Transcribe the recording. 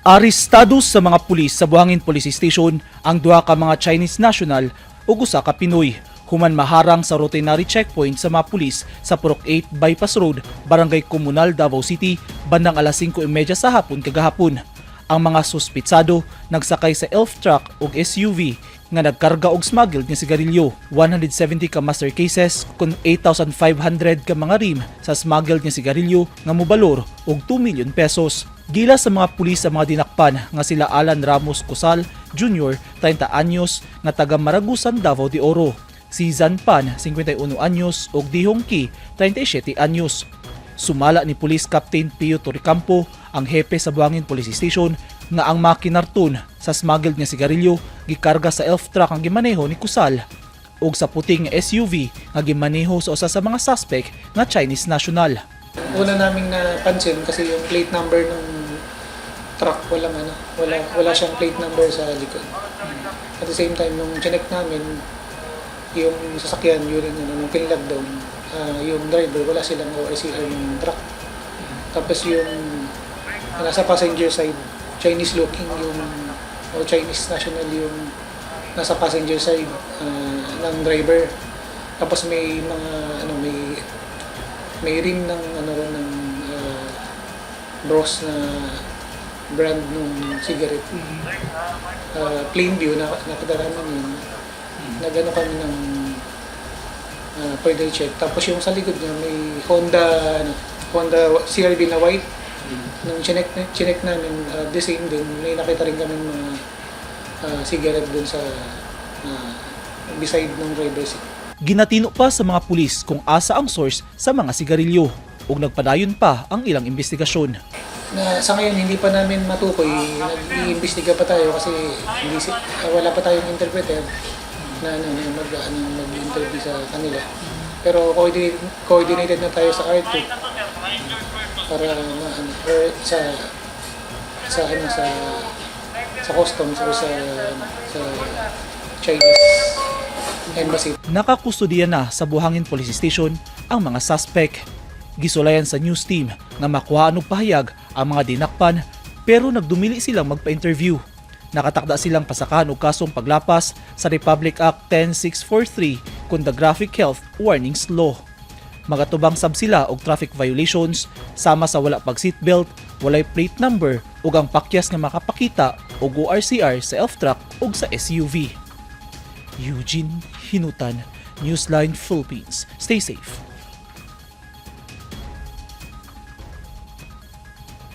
Aristado sa mga pulis sa Buhangin Police Station ang duha ka mga Chinese national ug usa ka Pinoy human maharang sa routinary checkpoint sa mga pulis sa Purok 8 Bypass Road, Barangay Comunal, Davao City, bandang alas 5.30 sa hapon kagahapon. Ang mga suspitsado nagsakay sa elf truck ug SUV nga nagkarga og smuggled nga sigarilyo. 170 ka master cases kun 8,500 ka mga rim sa smuggled nga sigarilyo nga mobalor og 2 million pesos. Gila sa mga pulis sa mga dinakpan nga sila Alan Ramos Cosal Jr., 30 anyos, nga taga Maragusan, Davao de Oro. Si Zan Pan, 51 anyos, ug Dihong Ki, 37 anyos. Sumala ni Police Captain Pio Toricampo, ang hepe sa Buangin Police Station, nga ang makinarton sa smuggled nga sigarilyo gikarga sa elf truck ang gimaneho ni Kusal ug sa puting SUV nga gimaneho sa usa sa mga suspect nga Chinese national. Una naming napansin kasi yung plate number ng truck walang ano, wala wala siyang plate number sa likod. At the same time nung check namin yung sasakyan yun ano, nung pinlag down, ah, yung driver wala silang ORCR ng truck. Tapos yung nasa passenger side, Chinese looking yung o Chinese national yung nasa passenger side ah, ng driver. Tapos may mga ano may may rim ng ano ng uh, bros na brand nung cigarette. Uh, plain view na nakadara namin yun. Nagano kami ng uh, pwede check. Tapos yung sa likod niya may Honda ano, Honda CRV na white. Nung chinek, chinek namin, uh, the same din, may nakita rin kami mga uh, cigarette dun sa uh, beside ng driver seat. Ginatino pa sa mga pulis kung asa ang source sa mga sigarilyo ug nagpadayon pa ang ilang investigasyon. Na sa ngayon hindi pa namin matukoy, nag-iimbestiga pa tayo kasi hindi ah, wala pa tayong interpreter na ano, mag, ano, mag-interview sa kanila. Pero coordinate, coordinated na tayo sa R2 para na, ano, or sa sa ano sa sa customs or sa sa Chinese embassy. Nakakustudiya na sa Buhangin Police Station ang mga suspect. Gisulayan sa news team nga makuha og pahayag ang mga dinakpan pero nagdumili silang magpa-interview. Nakatakda silang pasakahan og kasong paglapas sa Republic Act 10643 kung the Graphic Health Warnings Law. Magatubang sab sila og traffic violations sama sa wala pag seatbelt, walay plate number ug ang pakyas nga makapakita og ORCR sa elf truck ug sa SUV. Eugene Hinutan, Newsline Philippines. Stay safe.